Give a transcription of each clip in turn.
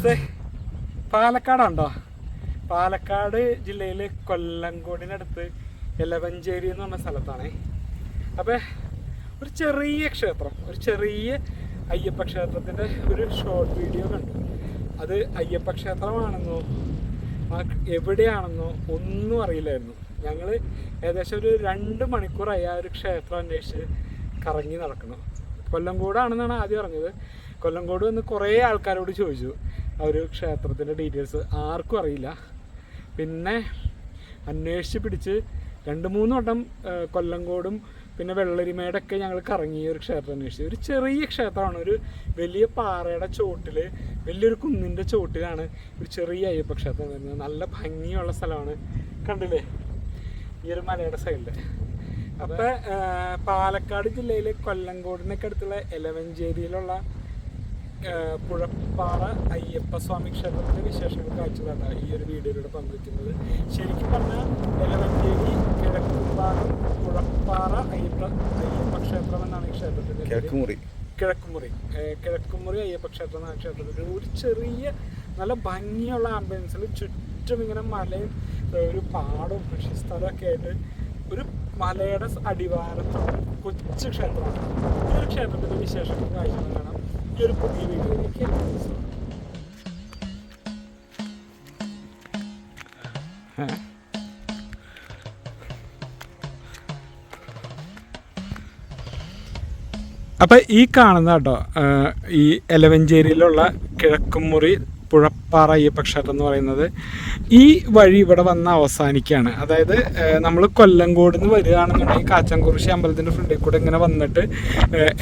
നമസ്തേ പാലക്കാടാണ്ടോ പാലക്കാട് ജില്ലയിൽ കൊല്ലങ്കോടിനടുത്ത് എലവഞ്ചേരി എന്ന് പറഞ്ഞ സ്ഥലത്താണ്. അപ്പോൾ ഒരു ചെറിയ ക്ഷേത്രം ഒരു ചെറിയ അയ്യപ്പ ക്ഷേത്രത്തിന്റെ ഒരു ഷോർട്ട് വീഡിയോ കണ്ടു. അത് അയ്യപ്പ ക്ഷേത്രമാണെന്നോ എവിടെയാണെന്നോ ഒന്നും അറിയില്ലായിരുന്നു. ഞങ്ങൾ ഏകദേശം ഒരു രണ്ട് മണിക്കൂറായി ആ ഒരു ക്ഷേത്രം അന്വേഷിച്ച് കറങ്ങി നടക്കണം കൊല്ലംകോടാണെന്നാണ് ആദ്യം അറിഞ്ഞത്. കൊല്ലംകോട് വന്ന് കുറേ ആൾക്കാരോട് ചോദിച്ചു. ആ ഒരു ക്ഷേത്രത്തിന്റെ ഡീറ്റെയിൽസ് ആർക്കും അറിയില്ല. പിന്നെ അന്വേഷിച്ച് പിടിച്ച് രണ്ട് മൂന്ന് വട്ടം കൊല്ലങ്കോടും പിന്നെ വെള്ളരിമേടൊക്കെ ഞങ്ങൾ കറങ്ങി ഒരു ക്ഷേത്രം അന്വേഷിച്ചു. ഒരു ചെറിയ ക്ഷേത്രമാണ് ഒരു വലിയ പാറയുടെ ചോട്ടിൽ വലിയൊരു കുന്നിന്റെ ചോട്ടിലാണ് ഒരു ചെറിയ അയ്യപ്പ ക്ഷേത്രം വരുന്നത്. നല്ല ഭംഗിയുള്ള സ്ഥലമാണ്. കണ്ടില്ലേ? ഈ ഒരു മലയുടെ സൈഡിൽ അപ്പോൾ പാലക്കാട് ജില്ലയിലെ കൊല്ലങ്കോടിനൊക്കെ അടുത്തുള്ള എലവഞ്ചേരിയിലുള്ള പുഴപ്പാറ അയ്യപ്പസ്വാമി ക്ഷേത്രത്തിന്റെ വിശേഷങ്ങൾ കാഴ്ചകളാണ് ഈ ഒരു വീഡിയോയിലൂടെ പങ്കുവയ്ക്കുന്നത്. ശരിക്കും പറഞ്ഞാൽ എലവഞ്ചേരി കിഴക്കുംപാറ പുഴപ്പാറ അയ്യപ്പ അയ്യപ്പ ക്ഷേത്രം എന്നാണ് ഈ ക്ഷേത്രത്തിന്റെ. കിഴക്കുമുറി. കിഴക്കുമുറി. കിഴക്കുമുറി അയ്യപ്പ ക്ഷേത്രം എന്നാണ് ക്ഷേത്രത്തിന്റെ ഒരു ചെറിയ നല്ല ഭംഗിയുള്ള ആംബുലൻസിൽ ചുറ്റും ഇങ്ങനെ മലയും ഒരു ഒരു പാടവും കൃഷിസ്ഥലമൊക്കെ ആയിട്ട് ഒരു മലയുടെ അടിവാരത്തുള്ള കൊച്ചു ക്ഷേത്രമാണ്. ഈ ഒരു ക്ഷേത്രത്തിന്റെ വിശേഷങ്ങൾ ഈ ഒരു പുതിയ വീഡിയോയിലേക്ക് അപ്പം ഈ കാണുന്ന കേട്ടോ ഈ എലവഞ്ചേരിയിലുള്ള കിഴക്കുമുറി പുഴപ്പാറ അയ്യപ്പ ക്ഷേത്രം എന്ന് പറയുന്നത്. ഈ വഴി ഇവിടെ വന്ന് അവസാനിക്കുകയാണ്. അതായത് നമ്മൾ കൊല്ലങ്കോട് നിന്ന് വരികയാണെന്നുണ്ടെങ്കിൽ കാച്ചൻകുറിശി അമ്പലത്തിന്റെ ഫ്രണ്ടിൽ കൂടെ ഇങ്ങനെ വന്നിട്ട്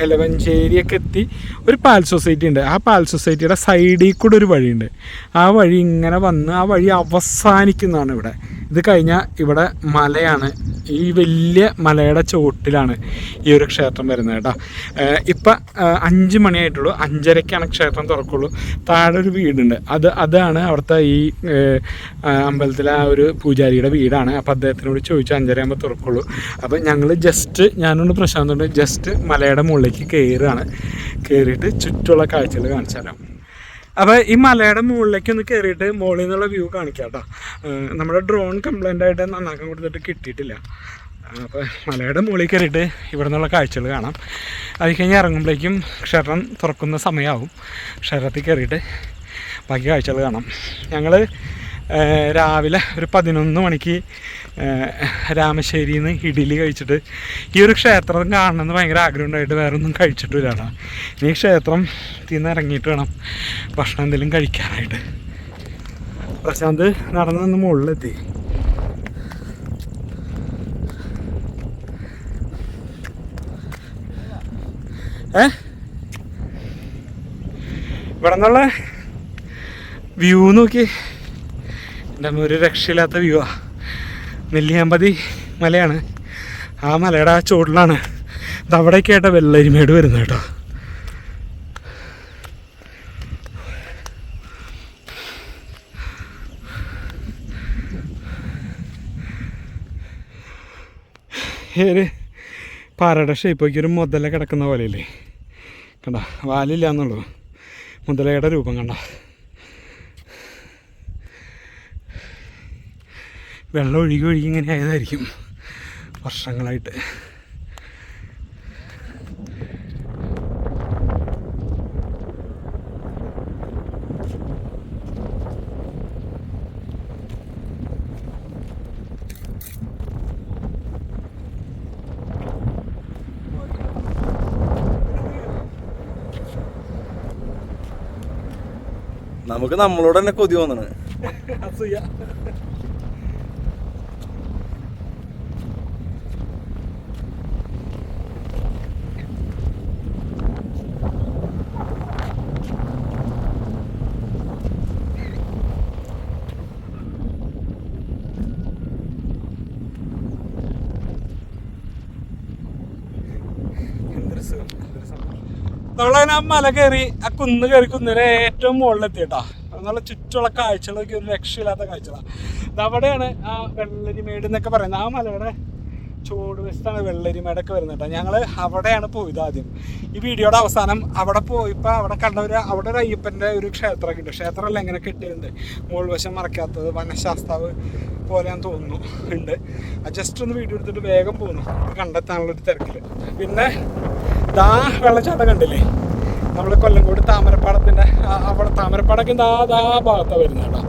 എലവഞ്ചേരിയൊക്കെ എത്തി ഒരു പാൽ സൊസൈറ്റി ഉണ്ട്. ആ പാൽ സൊസൈറ്റിയുടെ സൈഡിൽ കൂടെ ഒരു വഴിയുണ്ട്. ആ വഴി ഇങ്ങനെ വന്ന് ആ വഴി അവസാനിക്കുന്നതാണ് ഇവിടെ. ഇത് കഴിഞ്ഞാൽ ഇവിടെ മലയാണ് ഈ വലിയ മലയുടെ ചുവട്ടിലാണ് ഈ ഒരു ക്ഷേത്രം വരുന്നത് കേട്ടോ. ഇപ്പം അഞ്ച് മണിയായിട്ടുള്ളൂ അഞ്ചരയ്ക്കാണ് ക്ഷേത്രം തുറക്കുള്ളൂ. താഴെ ഒരു വീടുണ്ട്. അത് അതാണ് അവിടുത്തെ ഈ അമ്പലത്തിലെ ആ ഒരു പൂജാരിയുടെ വീടാണ്. അപ്പോൾ അദ്ദേഹത്തിനോട് ചോദിച്ചു അഞ്ചരയാകുമ്പോൾ തുറക്കുള്ളൂ. അപ്പോൾ ഞങ്ങൾ ജസ്റ്റ് ഞാനോട് പ്രശാന്തുണ്ട് ജസ്റ്റ് മലയുടെ മുകളിലേക്ക് കയറുകയാണ് കയറിയിട്ട് ചുറ്റുള്ള കാഴ്ചകൾ കാണിച്ചു തരാം. അപ്പോൾ ഈ മലയുടെ മുകളിലേക്ക് ഒന്ന് കയറിയിട്ട് മുകളിൽ നിന്നുള്ള വ്യൂ കാണിക്കാം കേട്ടോ നമ്മുടെ ഡ്രോൺ കംപ്ലൈന്റ് ആയിട്ട് നന്നാക്കാൻ കൊടുത്തിട്ട് കിട്ടിയിട്ടില്ല. അപ്പോൾ മലയുടെ മുകളിൽ കയറിയിട്ട് ഇവിടെ നിന്നുള്ള കാഴ്ചകൾ കാണാം. അത് കഴിഞ്ഞ് ഇറങ്ങുമ്പോഴേക്കും ക്ഷേത്രം തുറക്കുന്ന സമയമാവും. ക്ഷേത്രത്തിൽ കയറിയിട്ട് ബാക്കി കാഴ്ചകൾ കാണാം. ഞങ്ങൾ രാവിലെ ഒരു പതിനൊന്ന് മണിക്ക് രാമശ്ശേരിയിൽ നിന്ന് ഇഡ്ഡലി കഴിച്ചിട്ട് ഈ ഒരു ക്ഷേത്രം കാണണമെന്ന് ഭയങ്കര ആഗ്രഹം ഉണ്ടായിട്ട് വേറെ ഒന്നും കഴിച്ചിട്ടില്ല കേട്ടോ ഇനി ക്ഷേത്രം തിന്നിറങ്ങിയിട്ട് വേണം ഭക്ഷണം എന്തെങ്കിലും കഴിക്കാനായിട്ട്. പ്രശാന്ത് നടന്നു നിന്ന് മുകളിലെത്തി. ഏ? ഇവിടെ നിന്നുള്ള വ്യൂ നോക്കി. എന്റെ ഒരു രക്ഷയില്ലാത്ത വ്യൂ ആ. നെല്ലിയാമ്പതി മലയാണ്. ആ മലയുടെ ആ ചുവട്ടിലാണ് ഇതവിടേക്കായിട്ട് വെള്ളരിമേട് വരുന്നത് കേട്ടോ. ഒരു പാറയുടെ ഷേപ്പൊക്കെ ഒരു മുതല കിടക്കുന്ന പോലെയല്ലേ? കണ്ട? വാലില്ല എന്നുള്ളൂ. മുതലയുടെ രൂപം കണ്ട? വെള്ളം ഒഴുകി ഒഴുകി ഇങ്ങനെ ആയതായിരിക്കും വർഷങ്ങളായിട്ട്. നമുക്ക് നമ്മളോട് തന്നെ കൊതി തോന്നണ്. അസൂയ നമ്മളങ്ങനെ ആ മല കയറി ആ കുന്ന് കയറി കുന്നിലെ ഏറ്റവും മുകളിലെത്തി കേട്ടോ നല്ല ചുറ്റുള്ള കാഴ്ചകളൊക്കെ ഒരു രക്ഷയില്ലാത്ത കാഴ്ചകളാണ് അവിടെയാണ് ആ വെള്ളരിമേട് എന്നൊക്കെ പറയുന്നത്. ആ മലയുടെ ചുവട് വെള്ളരി മേടൊക്കെ വരുന്നത് കേട്ടോ. ഞങ്ങൾ അവിടെയാണ് പോയത് ആദ്യം. ഈ വീഡിയോയുടെ അവസാനം അവിടെ പോയിപ്പോൾ അവിടെ കണ്ട ഒരു അവിടെ ഒരു അയ്യപ്പന്റെ ഒരു ക്ഷേത്രമൊക്കെ ഉണ്ട്. ക്ഷേത്രമല്ല എങ്ങനെ കിട്ടിയിട്ടുണ്ട്. മുകൾ വശം മറക്കാത്തത് വനശാസ്താവ് പോലെയാന്ന് തോന്നുന്നു. ഉണ്ട്. ജസ്റ്റ് ഒന്ന് വീഡിയോ എടുത്തിട്ട് വേഗം പോകുന്നു കണ്ടെത്താനുള്ള കണ്ടെത്താനുള്ളൊരു തിരക്കിൽ പിന്നെ ദാ വെള്ളച്ചാട്ടം കണ്ടില്ലേ? നമ്മൾ കൊല്ലംകോട് താമരപ്പാടത്തിന്റെ ആ- അവിടെ താമരപ്പാടൊക്കെ ദാ ദാ ഭാഗത്താണ് വരുന്നത് കേട്ടോ.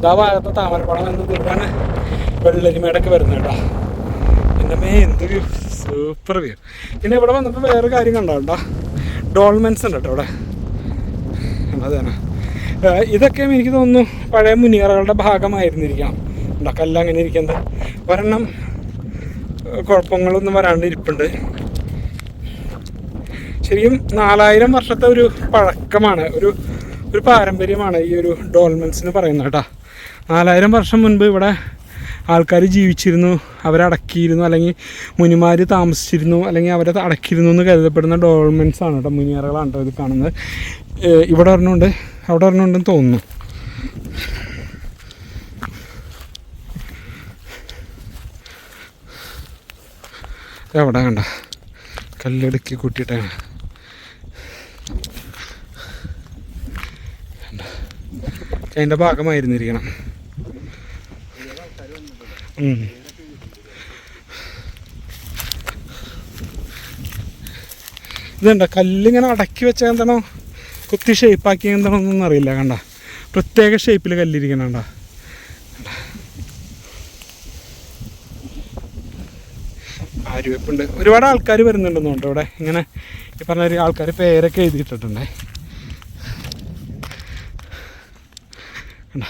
ദാ ഭാഗത്ത് താമരപ്പാടം എന്ന് തീർക്കാണ് വെള്ളരിമേടൊക്കെ വരുന്നത് കേട്ടോ. എന്റെ മേ എന്ത് സൂപ്പർ വ്യൂ പിന്നെ ഇവിടെ വന്നപ്പോൾ വേറെ കാര്യം കണ്ടോ ഡോൾമെൻസ് ഉണ്ട് കേട്ടോ ഇവിടെ. ഇതൊക്കെ എനിക്ക് തോന്നുന്നു പഴയ മുനിയറകളുടെ ഭാഗമായിരുന്നിരിക്കണം. ഉണ്ടോ കല്ല് അങ്ങനെ ഇരിക്കുന്നത്. ഒരെണ്ണം കുഴപ്പങ്ങളൊന്നും വരാണ്ട് ഇരിപ്പുണ്ട്. ശരിക്കും നാലായിരം വർഷത്തെ ഒരു പഴക്കമാണ് ഒരു ഒരു പാരമ്പര്യമാണ് ഈ ഒരു ഡോൾമെൻസിന് പറയുന്നത് കേട്ടോ. നാലായിരം വർഷം മുൻപ് ഇവിടെ ആൾക്കാർ ജീവിച്ചിരുന്നു അവരടക്കിയിരുന്നു അല്ലെങ്കിൽ മുനിമാർ താമസിച്ചിരുന്നു അല്ലെങ്കിൽ അവരെ അടക്കിയിരുന്നു എന്ന് കരുതപ്പെടുന്ന ഡോൾമെൻസ് ആണ് കേട്ടോ മുനിയറകളാണ് കേട്ടോ ഇത് കാണുന്നത്. ഇവിടെ ഒരെണ്ണമുണ്ട് അവിടെ ഒരെണ്ണമുണ്ടെന്ന് തോന്നുന്നു. എവിടെ കണ്ട കല്ലെടുക്കി കൂട്ടിയിട്ടാണ് അതിന്റെ ഭാഗമായിരുന്നിരിക്കണം. ഇതുണ്ട കല്ലിങ്ങനെ അടക്കി വെച്ചാൽ എന്താണോ? കുത്തി ഷേപ്പാക്കി ഒന്നും അറിയില്ല കണ്ട? പ്രത്യേക ഷേപ്പിൽ കല്ലിരിക്കണണ്ട ആരുവെപ്പുണ്ട് ഒരുപാട് ആൾക്കാർ വരുന്നുണ്ടെന്ന് തോന്നുന്നു ഇവിടെ. ഇങ്ങനെ ഈ പറഞ്ഞ ഒരു ആൾക്കാർ പേരൊക്കെ എഴുതിയിട്ടിട്ടുണ്ടേ. കണ്ടോ?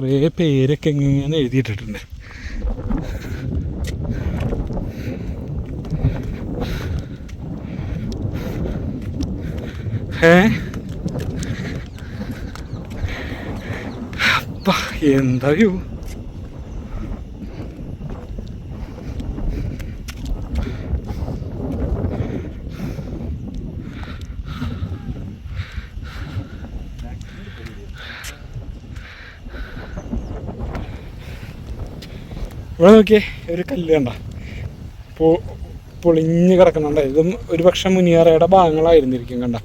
കുറേ പേരൊക്കെ ഇങ്ങനെ എഴുതിയിട്ടിട്ടുണ്ട്. ഏ? എന്താ ഇവിടെ നോക്കിയേ ഒരു കല്ല് കണ്ട? പൊ പൊളിഞ്ഞ് കിടക്കുന്നുണ്ട്. ഇതും ഒരു പക്ഷെ മുനിയറയുടെ ഭാഗങ്ങളായിരുന്നിരിക്കും കണ്ട?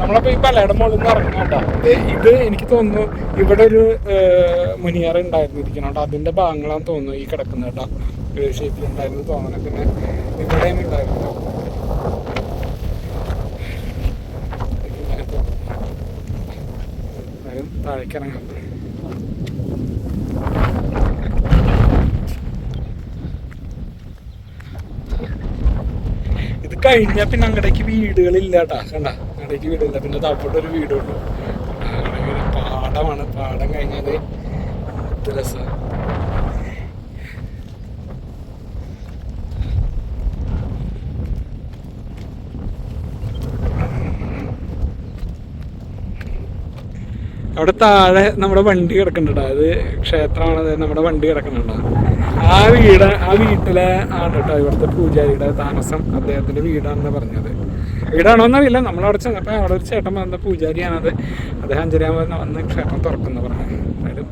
നമ്മളപ്പോ ഈ പലയുടെ മുകളിൽ നിന്ന് ഇറങ്ങണം കേട്ടോ. ഇത് ഇത് എനിക്ക് തോന്നുന്നു ഇവിടെ ഒരു മുനിയറ ഉണ്ടായിരുന്നിരിക്കണം കേട്ടോ. അതിന്റെ ഭാഗങ്ങളാന്ന് തോന്നുന്നു ഈ കിടക്കുന്ന കേട്ടോ. ഒരു ഷേപ്പിൽ ഉണ്ടായിരുന്നു തോന്നണം പിന്നെ ഇവിടെയും ഉണ്ടായിരുന്നു. വേഗം താഴേക്ക് ഇറങ്ങാം ഇത് കഴിഞ്ഞാൽ പിന്നെ അങ്ങടേക്ക് വീടുകളില്ല കേട്ടാ കണ്ട? അങ്ങടേക്ക് വീടില്ല പിന്നെ താപ്പോട്ട് ഒരു വീടുള്ളൂ. പാടമാണ്. പാടം കഴിഞ്ഞാൽ എന്ത് രസമാണ് അവിടെ താഴെ നമ്മുടെ വണ്ടി കിടക്കുന്നുണ്ട് അത് ക്ഷേത്രമാണ് നമ്മുടെ വണ്ടി കിടക്കുന്നുണ്ട്. ആ വീട് ആ വീട്ടിലെ ആണ് കേട്ടോ ഇവിടുത്തെ പൂജാരിയുടെ താമസം അദ്ദേഹത്തിന്റെ വീടാണെന്ന് പറഞ്ഞത്. വീടാണോ എന്നറിയില്ല നമ്മളവിടെ ചെന്നപ്പോൾ അവിടെ ഒരു ചേട്ടൻ വന്ന പൂജാരിയാണത്. അദ്ദേഹം അഞ്ചരയാകുമ്പോൾ വന്ന് ക്ഷേത്രം തുറക്കുന്നു പറഞ്ഞു. അതായത്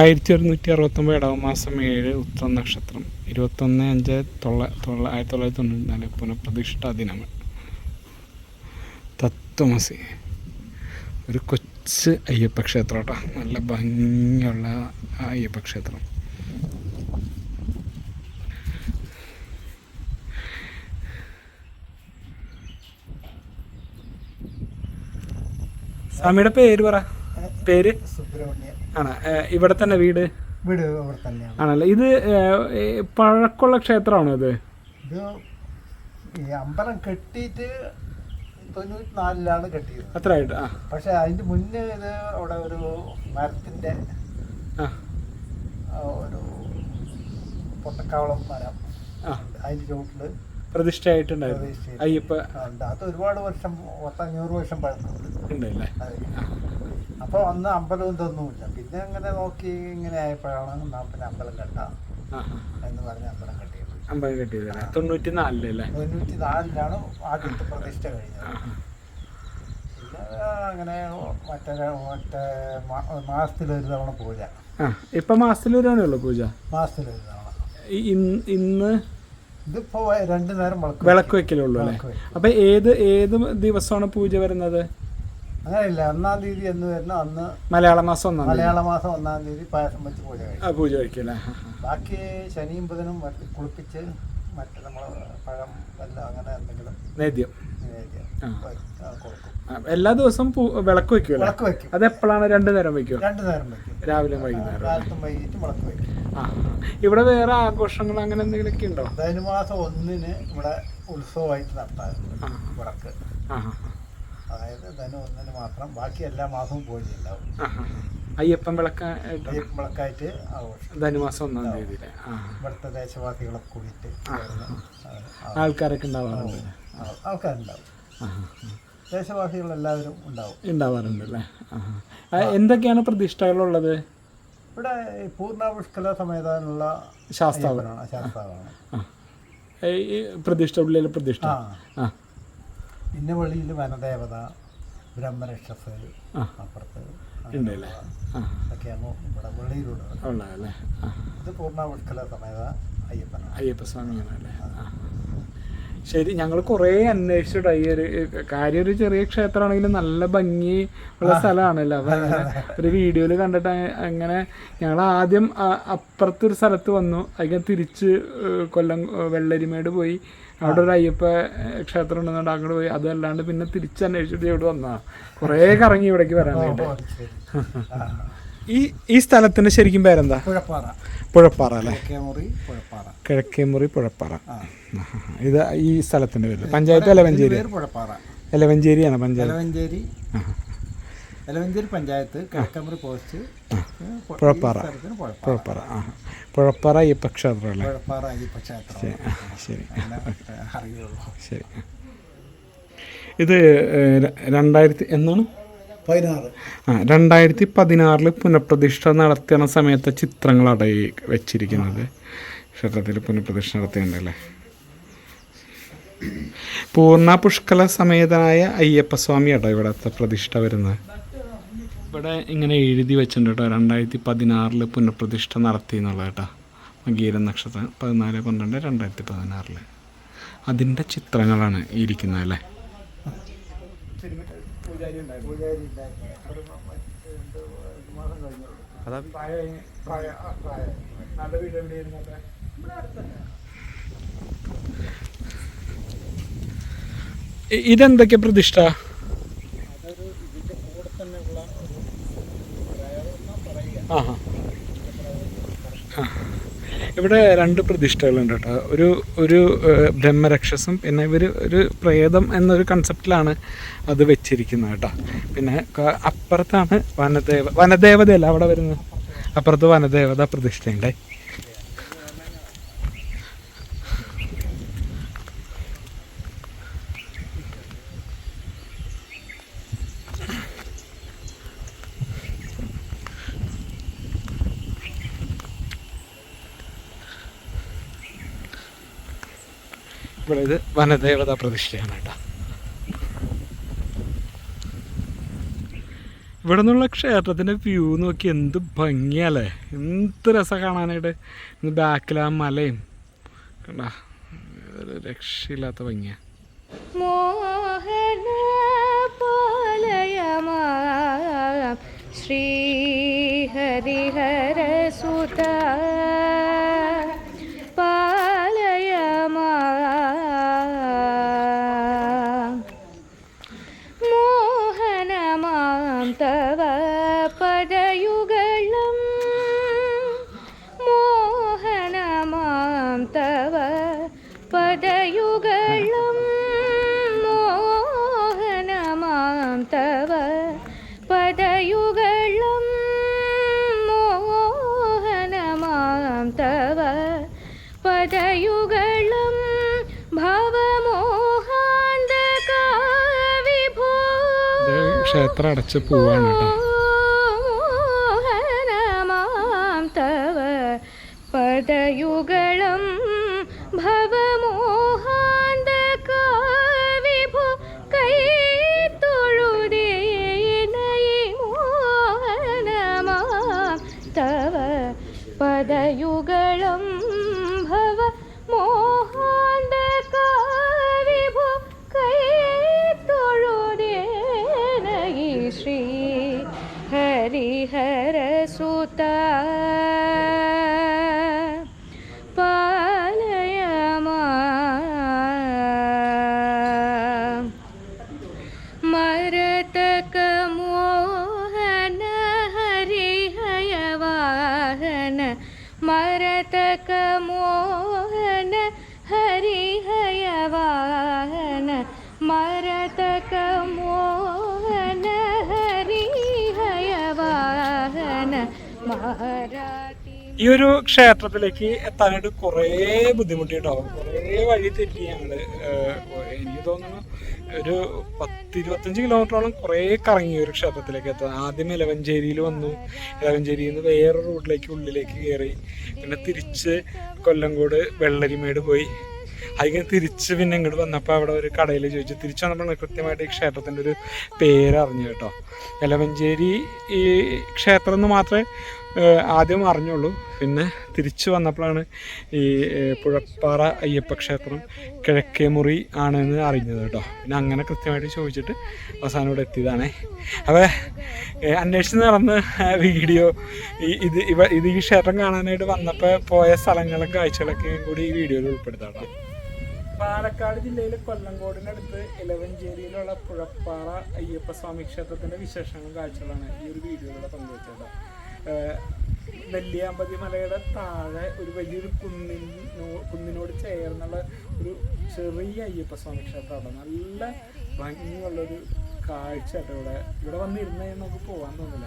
ആയിരത്തി ഒരുന്നൂറ്റി അറുപത്തൊമ്പത് ഇടവ മാസം ഏഴ് ഉത്തര നക്ഷത്രം. ഇരുപത്തൊന്ന് അഞ്ച് തൊള്ള തൊള്ള ആയിരത്തി തൊള്ളായിരത്തി തൊണ്ണൂറ്റി നാല് പുനഃപ്രതിഷ്ഠാ ദിനങ്ങൾ. തത്വമസി. ഒരു കൊച്ച് അയ്യപ്പ ക്ഷേത്രം കേട്ടോ നല്ല ഭംഗിയുള്ള അയ്യപ്പ ക്ഷേത്രം. സ്വാമിയുടെ പേര് പറ. പേര്? സുബ്രഹ്മണ്യ. ആണ്? ഇവിടെ തന്നെ വീട്? വീട് തന്നെയാണ്. ആണല്ലേ? ഇത് പഴക്കമുള്ള ക്ഷേത്രമാണോ ഇത്? ഇത് ഈ അമ്പലം കെട്ടിയിട്ട് തൊണ്ണൂറ്റിനാലിലാണ് കെട്ടിയത് അത്രയായിട്ട് ആ. പക്ഷെ അതിന്റെ മുന്നേ ഇത് അവിടെ ഒരു മരത്തിന്റെ ആ. ഒരു പൊട്ടക്കാവളം മരം അതിന്റെ ചുവട്ടിൽ പ്രതിഷ്ഠയായിട്ടുണ്ടായിരുന്നു. അയ്യപ്പ അത് ഒരുപാട് വർഷം പത്തഞ്ഞൂറ് വർഷം പഴക്കമുണ്ടല്ലേ അപ്പോൾ അന്ന് അമ്പലവും ഇതൊന്നുമില്ല പിന്നെ അങ്ങനെ നോക്കി ഇങ്ങനെ ആയപ്പോഴാണ് നാം പിന്നെ അമ്പലം കെട്ടാം. എന്ന് പറഞ്ഞ് അമ്പലം കെട്ടിയത്. അമ്പലം കെട്ടിയത് തൊണ്ണൂറ്റി നാലിലല്ലേ തൊണ്ണൂറ്റി നാലിലാണ് ആദ്യത്തെ പ്രതിഷ്ഠ കഴിഞ്ഞത്. അങ്ങനെ മറ്റേ മറ്റേ മാസത്തിലൊരു തവണ പൂജ. ഇപ്പൊ മാസത്തിൽ തവണ ഉള്ളൂ പൂജ? മാസത്തിലൊരു തവണ. ഇന്ന് ഇതിപ്പോ രണ്ടു നേരം വിളക്ക് വെക്കലുള്ളൂ അല്ലേ? അപ്പൊ ഏത് ഏത് ദിവസമാണ് പൂജ വരുന്നത്? അങ്ങനെയല്ല ഒന്നാം തീയതി എന്ന് വരുന്ന അന്ന് മലയാള മാസം ഒന്നാം തീയതി. മലയാള മാസം ഒന്നാം തീയതി പായസം വെച്ച് പൂജ കഴിയും ആ പൂജ വയ്ക്കല്ലേ ബാക്കി ശനിയും ബുധനും കുളിപ്പിച്ച് മറ്റു നമ്മൾ പഴം എല്ലാം അങ്ങനെ എന്തെങ്കിലും നേദ്യം എല്ലാ ദിവസവും വിളക്ക് വെക്കുമല്ലേ വിളക്ക് വെക്കും. അത് എപ്പോഴാണ് രണ്ടു നേരം വെക്കുക രണ്ടു നേരം വെക്കും രാവിലെ വൈകുന്നേരം വൈകിട്ട് വിളക്ക് വെക്കും. ഇവിടെ വേറെ ആഘോഷങ്ങൾ അങ്ങനെ എന്തെങ്കിലുമൊക്കെ ഉണ്ടോ? ധനുമാസം ഒന്നിന് ഇവിടെ ഉത്സവമായിട്ട് നടത്താറുണ്ട് ആ, അതായത് ധനു ഒന്നിന് മാത്രം. ബാക്കി എല്ലാ മാസവും പോയി. അയ്യപ്പൻ വിളക്ക അയ്യപ്പൻ വിളക്കായിട്ട് ആഘോഷം ധനുമാസം ഒന്നാം തീയതി ഇവിടുത്തെ ദേശവാസികളൊക്കെ കൂടിയിട്ട് ആൾക്കാരൊക്കെ ഉണ്ടാവാറുണ്ട്. ആൾക്കാരുണ്ടാവും. ദേശവാസികൾ എല്ലാവരും ഉണ്ടാവും. ഉണ്ടാവാറുണ്ട് അല്ലേ. എന്തൊക്കെയാണ് പ്രതിഷ്ഠകളുള്ളത്? ഇവിടെ പൂർണാവിഷ്കല പൂർണാപുഷ്കല സമേതാനുള്ള ശാസ്ത്രാവനാണ് ശാസ്താവാണ്. ഈ- പ്രതിഷ്ഠ ഉള്ളിലെ പ്രതിഷ്ഠ. പിന്നെ വെളിയിൽ വനദേവത ബ്രഹ്മരക്ഷസ്. അപ്പുറത്ത് ഉണ്ടല്ലേ? ആ. ഒക്കെയാണ് ഇവിടെ വെളിയിലുള്ളത്. ഇത് പൂർണാവിഷ്കല സമേത അയ്യപ്പനാണ്. അയ്യപ്പസ്വാമിയാണ് അല്ലേ? ആ. ശരി ഞങ്ങൾ കുറേ അന്വേഷിച്ചിട്ട് ഈ ഒരു കാര്യം ഒരു ചെറിയ ക്ഷേത്രമാണെങ്കിലും നല്ല ഭംഗി ഉള്ള സ്ഥലമാണല്ലോ. അപ്പം ഒരു വീഡിയോയിൽ കണ്ടിട്ട് അങ്ങനെ ഞങ്ങൾ ആദ്യം അപ്പുറത്തൊരു സ്ഥലത്ത് വന്നു. അതിന് തിരിച്ച് കൊല്ലം വെള്ളരിമേട് പോയി. അവിടെ ഒരു അയ്യപ്പ ക്ഷേത്രം ഉണ്ടെന്നുണ്ട്. അങ്ങോട്ട് പോയി. അതല്ലാണ്ട് പിന്നെ തിരിച്ച് അന്വേഷിച്ചിട്ട് ഇവിടെ വന്നാ കുറേ കറങ്ങി ഇവിടേക്ക് വരാൻ. ആ. ഈ ഈ സ്ഥലത്തിന്റെ ശരിക്കും പേരെന്താ? പുഴപ്പാറ. പുഴപ്പാറ അല്ലേ? കിഴക്കേമുറി പുഴപ്പാറ. ഇത് ഈ സ്ഥലത്തിന്റെ പേര്. പഞ്ചായത്ത് എലവഞ്ചേരി? പുഴപ്പാറ. എലവഞ്ചേരിയാണ് പഞ്ചായത്ത്. എലവഞ്ചേരി. എലവഞ്ചേരി പഞ്ചായത്ത് കിഴക്കേമുറി പോസ്റ്റ് പുഴപ്പാറ. പുഴപ്പാറ. ആ. പുഴപ്പാറ അയ്യപ്പ ക്ഷേത്രം അല്ലേ? പുഴപ്പാറ അയ്യപ്പ ക്ഷേത്രം ശരി. ശരി. ഇത് രണ്ടായിരത്തി എന്നാണ്? രണ്ടായിരത്തി പതിനാറിൽ പുനഃപ്രതിഷ്ഠ നടത്തുന്ന സമയത്തെ ചിത്രങ്ങളാണ് ഈ വെച്ചിരിക്കുന്നത്. ക്ഷേത്രത്തിൽ പുനഃപ്രതിഷ്ഠ നടത്തിയിട്ടുണ്ടല്ലേ? പൂർണ പുഷ്കല സമേതനായ അയ്യപ്പസ്വാമിയാട്ടോ ഇവിടത്തെ പ്രതിഷ്ഠ വരുന്നത്. ഇവിടെ ഇങ്ങനെ എഴുതി വെച്ചിട്ടുണ്ട് കേട്ടോ രണ്ടായിരത്തി പതിനാറിൽ പുനഃപ്രതിഷ്ഠ നടത്തി എന്നുള്ളത് കേട്ടോ. മകീര നക്ഷത്രം പതിനാല് പന്ത്രണ്ട് രണ്ടായിരത്തി പതിനാറിൽ അതിന്റെ ചിത്രങ്ങളാണ് ഇരിക്കുന്നത് അല്ലേ? ഇ- ഇതെന്തൊക്കെ പ്രതിഷ്ഠ ആഹാ. ആ. ഇവിടെ രണ്ട് പ്രതിഷ്ഠകളുണ്ട് കേട്ടോ. ഒരു ഒരു ബ്രഹ്മരക്ഷസും പിന്നെ ഇവർ ഒരു പ്രേതം എന്നൊരു കൺസെപ്റ്റിലാണ് അത് വെച്ചിരിക്കുന്നത് കേട്ടോ. പിന്നെ അപ്പുറത്താണ് വനദേവ വനദേവതയല്ല അവിടെ വരുന്നത്? അപ്പുറത്ത് വനദേവത പ്രതിഷ്ഠയുണ്ടേ. ഇവിടെ ഇത് വനദേവത പ്രതിഷ്ഠയാണ് കേട്ടോ. ഇവിടെ നിന്നുള്ള ക്ഷേത്രത്തിന്റെ വ്യൂ നോക്കി എന്ത് ഭംഗിയല്ലേ? എന്ത് രസം കാണാനായിട്ട്. ഇന്ന് ബാക്കിൽ ആ മലയും. കണ്ട ഒരു രക്ഷയില്ലാത്ത ഭംഗിയാ. മോഹന പോൽ ക്ഷേത്രം അടച്ച് പോവാണ് കേട്ടോ. മോഹനമാം ക്ഷേത്രത്തിലേക്ക് എത്താനായിട്ട് കുറേ ബുദ്ധിമുട്ടി കേട്ടോ കുറേ വഴി തെറ്റി ഞങ്ങൾ എനിക്ക് തോന്നുന്നു ഒരു പത്തിരുപത്തഞ്ച് കിലോമീറ്ററോളം കുറേ കറങ്ങി ഒരു ക്ഷേത്രത്തിലേക്ക് എത്താൻ. ആദ്യം ഇലവഞ്ചേരിയിൽ വന്നു. ഇലവഞ്ചേരിയിൽ നിന്ന് വേറെ റൂട്ടിലേക്ക് ഉള്ളിലേക്ക് കയറി പിന്നെ തിരിച്ച് കൊല്ലംകോട് വെള്ളരിമേട് പോയി. അതിങ്ങനെ തിരിച്ച് പിന്നെ ഇങ്ങോട്ട് വന്നപ്പോൾ അവിടെ ഒരു കടയിൽ ചോദിച്ചു. തിരിച്ചു വന്നപ്പോൾ കൃത്യമായിട്ട് ഈ ക്ഷേത്രത്തിന്റെ ഒരു പേര് അറിഞ്ഞു കേട്ടോ. എലവഞ്ചേരി ഈ ക്ഷേത്രം എന്ന് മാത്രമേ ആദ്യം അറിഞ്ഞുള്ളൂ. പിന്നെ തിരിച്ചു വന്നപ്പോഴാണ് ഈ പുഴപ്പാറ അയ്യപ്പ ക്ഷേത്രം കിഴക്കേ മുറി ആണെന്ന് അറിഞ്ഞത് കേട്ടോ. പിന്നെ അങ്ങനെ കൃത്യമായിട്ട് ചോദിച്ചിട്ട് അവസാനം ഇവിടെ എത്തിയതാണ്. അപ്പോൾ അന്വേഷിച്ച് നടന്ന് വീഡിയോ ഈ ഇത് ഇവ ഇത് ഈ ക്ഷേത്രം കാണാനായിട്ട് വന്നപ്പോൾ പോയ സ്ഥലങ്ങളും കാഴ്ചകളൊക്കെ കൂടി ഈ വീഡിയോയിൽ ഉൾപ്പെടുത്താം കേട്ടോ. പാലക്കാട് ജില്ലയിലെ കൊല്ലങ്കോടിനടുത്ത് ഇലവഞ്ചേരിയിലുള്ള പുഴപ്പാറ അയ്യപ്പ സ്വാമി ക്ഷേത്രത്തിന്റെ വിശേഷങ്ങളും കാഴ്ചകളാണ് ഈ ഒരു വീഡിയോയിലൂടെ പങ്കുവച്ചത് നെല്ലിയാമ്പതി മലയുടെ താഴെ ഒരു വലിയൊരു കുന്നിനോ കുന്നിനോട് ചേർന്നുള്ള ഒരു ചെറിയ അയ്യപ്പ സ്വാമി ക്ഷേത്രമാണ്. നല്ല ഭംഗിയുള്ളൊരു കാഴ്ച കേട്ടോ ഇവിടെ. ഇവിടെ വന്നിരുന്നേ നമുക്ക് പോകാൻ തോന്നില്ല.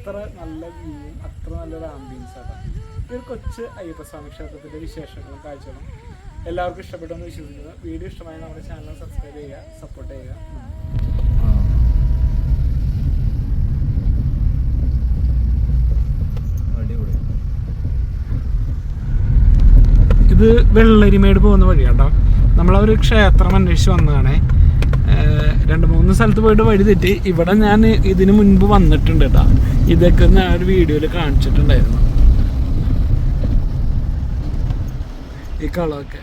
അത്ര നല്ല വ്യൂവും അത്ര നല്ലൊരു ആംബിയൻസ് ആട്ടോ ഇതൊരു കൊച്ചു അയ്യപ്പ സ്വാമി ക്ഷേത്രത്തിന്റെ വിശേഷങ്ങളും കാഴ്ചകളും എല്ലാവർക്കും ഇഷ്ടപ്പെട്ടെന്ന് വിശ്വസിക്കുന്നു. വീഡിയോ ഇഷ്ടമായി നമ്മുടെ ചാനൽ സബ്സ്ക്രൈബ് ചെയ്യുക സപ്പോർട്ട് ചെയ്യുക. ഇത് വെള്ളരിമേട് പോകുന്ന വഴി വഴിയാട്ടോ. നമ്മളൊരു ക്ഷേത്രം അന്വേഷിച്ച് വന്നതാണേ. രണ്ട് മൂന്ന് സ്ഥലത്ത് പോയിട്ട് വഴി തെറ്റി. ഇവിടെ ഞാൻ ഇതിന് മുൻപ് വന്നിട്ടുണ്ട് കേട്ടോ. ഇതൊക്കെ ഞാൻ ഒരു വീഡിയോയിൽ കാണിച്ചിട്ടുണ്ടായിരുന്നു. ഈ കളമൊക്കെ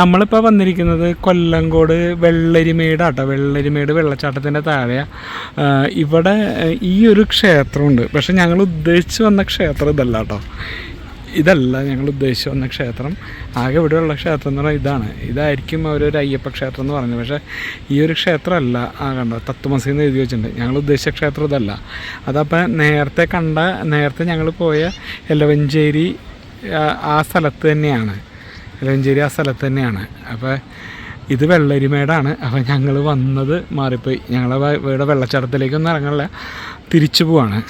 നമ്മളിപ്പോൾ വന്നിരിക്കുന്നത് കൊല്ലങ്കോട് വെള്ളരിമേടാട്ടോ. വെള്ളരിമേട് വെള്ളച്ചാട്ടത്തിന്റെ താഴെ ഇവിടെ ഈ ഒരു ക്ഷേത്രമുണ്ട്. പക്ഷെ ഞങ്ങൾ ഉദ്ദേശിച്ച് വന്ന ക്ഷേത്രം ഇതല്ല കേട്ടോ. ഇതല്ല ഞങ്ങൾ ഉദ്ദേശിച്ചു വന്ന ക്ഷേത്രം. ആകെ ഇവിടെയുള്ള ക്ഷേത്രം എന്ന് പറഞ്ഞാൽ ഇതാണ്. ഇതായിരിക്കും അവരൊരു അയ്യപ്പ ക്ഷേത്രം എന്ന് പറഞ്ഞത്. പക്ഷേ ഈ ഒരു ക്ഷേത്രമല്ല ആ കണ്ട തത്വമസി എന്ന് എഴുതി വെച്ചിട്ടുണ്ട്. ഞങ്ങൾ ഉദ്ദേശിച്ച ക്ഷേത്രം ഇതല്ല. അതപ്പോൾ നേരത്തെ കണ്ട നേരത്തെ ഞങ്ങൾ പോയ എലവഞ്ചേരി ആ, സ്ഥലത്ത് തന്നെയാണ്. എലവഞ്ചേരി ആ സ്ഥലത്ത് തന്നെയാണ്. അപ്പോൾ ഇത് വെള്ളരിമേടാണ്. അപ്പോൾ ഞങ്ങൾ വന്നത് മാറിപ്പോയി. ഞങ്ങളെ ഇവിടെ വെള്ളച്ചാട്ടത്തിലേക്കൊന്നും ഇറങ്ങണില്ല തിരിച്ചു പോവാണ്.